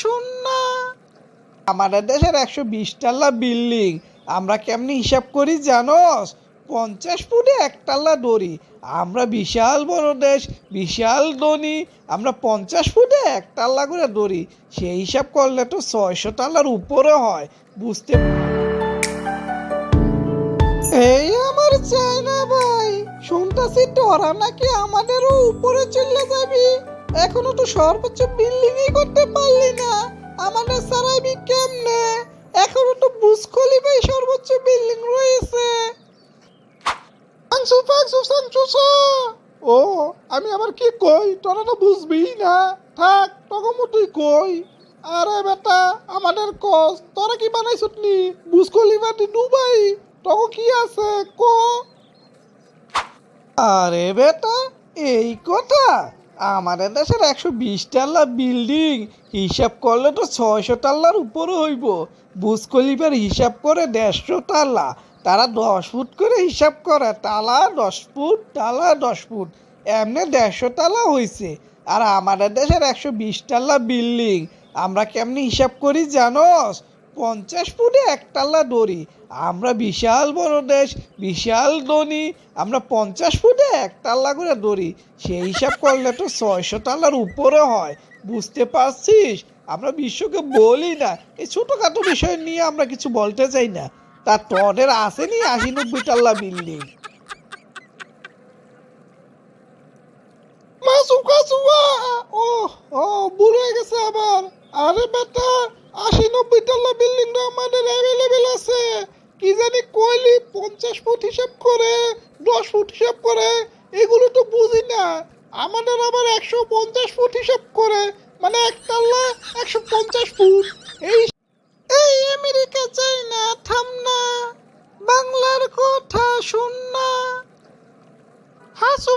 শূন্য আমাদের দেশের একশো বিশ টাল্লা বিল্ডিং, আমরা কেমনি হিসাব করি জানোস? পঞ্চাশ ফুটে একটাল্লা দড়ি। আমরা বিশাল বড় দেশ, বিশাল ধনী, আমরা পঞ্চাশ ফুটে একটাল্লা করে দড়ি। সেই হিসাব করলে তো ছয়শো টাল্লার উপরে হয়, বুঝতে এই আমার চায়না ভাই, শুনতাছি তোরা নাকি আমাদেরও উপরে চলে যাবি? এখনও তো সর্বোচ্চ বিল্ডিংই করতে পারলি না। আমাদের সারাইবি কেমনে? এখনও তো বুজ খলিফাই সর্বোচ্চ বিল্ডিং রয়েছে। ও আমি আবার কি কই? তোরা তো বুঝবি না। থাক তখন তুই কই। আরে বেটা আমাদের কস তোরা কি বানাইছত নি? বুজ খলিফা দুবাই। তখন কি আছে? ক। আরে বেটা এই কথা। আমাদের দেশের একশো বিশ টাল্লা বিল্ডিং, হিসাব করলে তো ছয়শো টাল্লার উপরে হইব। বুজ খলিফার হিসাব করে দেড়শো টাল্লা তারা দশ ফুট করে হিসাব করে, তালা দশ ফুট, তালা দশ ফুট, এমনি দেড়শো টালা হয়েছে আর আমাদের দেশের একশো বিশ টাল্লা বিল্ডিং, আমরা কেমনি হিসাব করি জানোস? পঞ্চাশ ফুটে একটাল্লা দড়ি। আমরা বিশাল বড় দেশ, বিশাল ধনী, আমরা পঞ্চাশ ফুটে একটাল্লা করে দড়ি। সেই হিসাব করলে তো ছয়শো টাল্লার উপরে হয়। বুঝতে পারছিস? আমরা বিশ্বকে বলি না। এই ছোটোখাটো বিষয় নিয়ে আমরা কিছু বলতে চাই না। তা তোদের আসেনি আশি নব্বই টাল্লা বিল্ডিং? ও ও হয়ে গেছে আবার। আরে বেটা আশি নব্বই তলা বিল্ডিং আমাদের অ্যাভেলেবেল আছে। কি জানি কইলি পঞ্চাশ ফুট হিসাব করে, দশ ফুট হিসাব করে, এগুলো তো বুঝি না। আমাদের আবার একশো পঞ্চাশ ফুট হিসাব করে মানে একতলা একশো পঞ্চাশ ফুট। এই এই আমেরিকা চাই না, থাম না। বাংলার কথা শুন না। হাসু